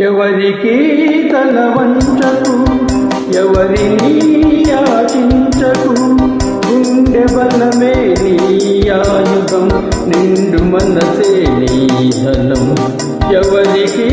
ఎవరికి తల వంచకు ఎవరిని యాచించకు గుండె బలమే నీ ఆయుధం నిండు మనసే నీ ధనం. ఎవరికి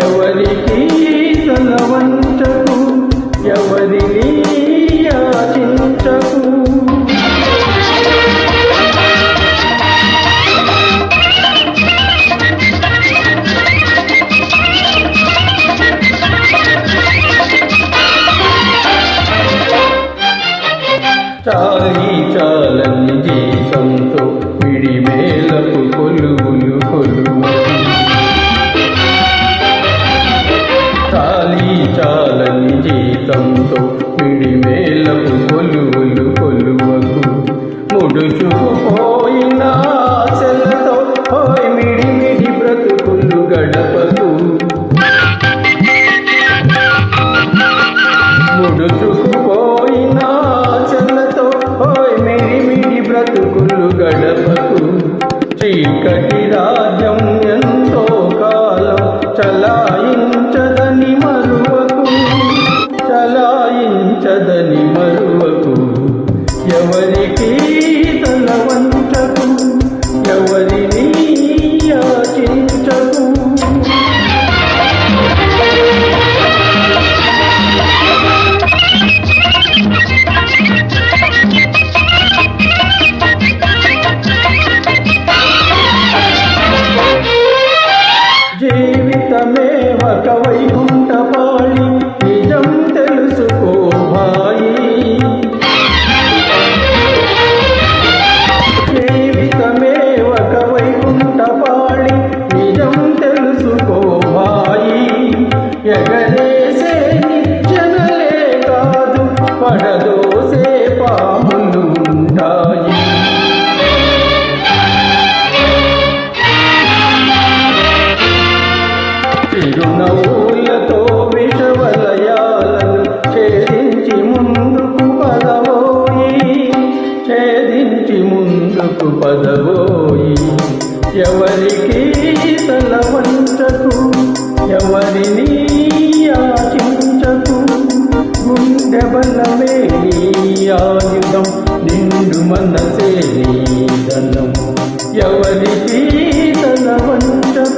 ఎవరికి తలవంచకు ఎవరిని యాచించకు? చాలి చాలని జీతంతో విడివేలకు కొలువులు కొలువు జీతంతో విడివేలకు కొలువులు కొలువకు. ముడుచుకుపోయిన ఆశలతో పోయి మిడి బ్రతుకులు గడపకు. ముడుచుకుపోయిన ఆశలతో బ్రతుకులు గడపకు. చీకటి రాజ్యం ముందుకు ఎవరికి తల వంచకు ఎవరిని యాచించకు గుండె బలమే నీ ఆయుధం నిండు మనసే నీ ధనం. ఎవరికి తల వంచకు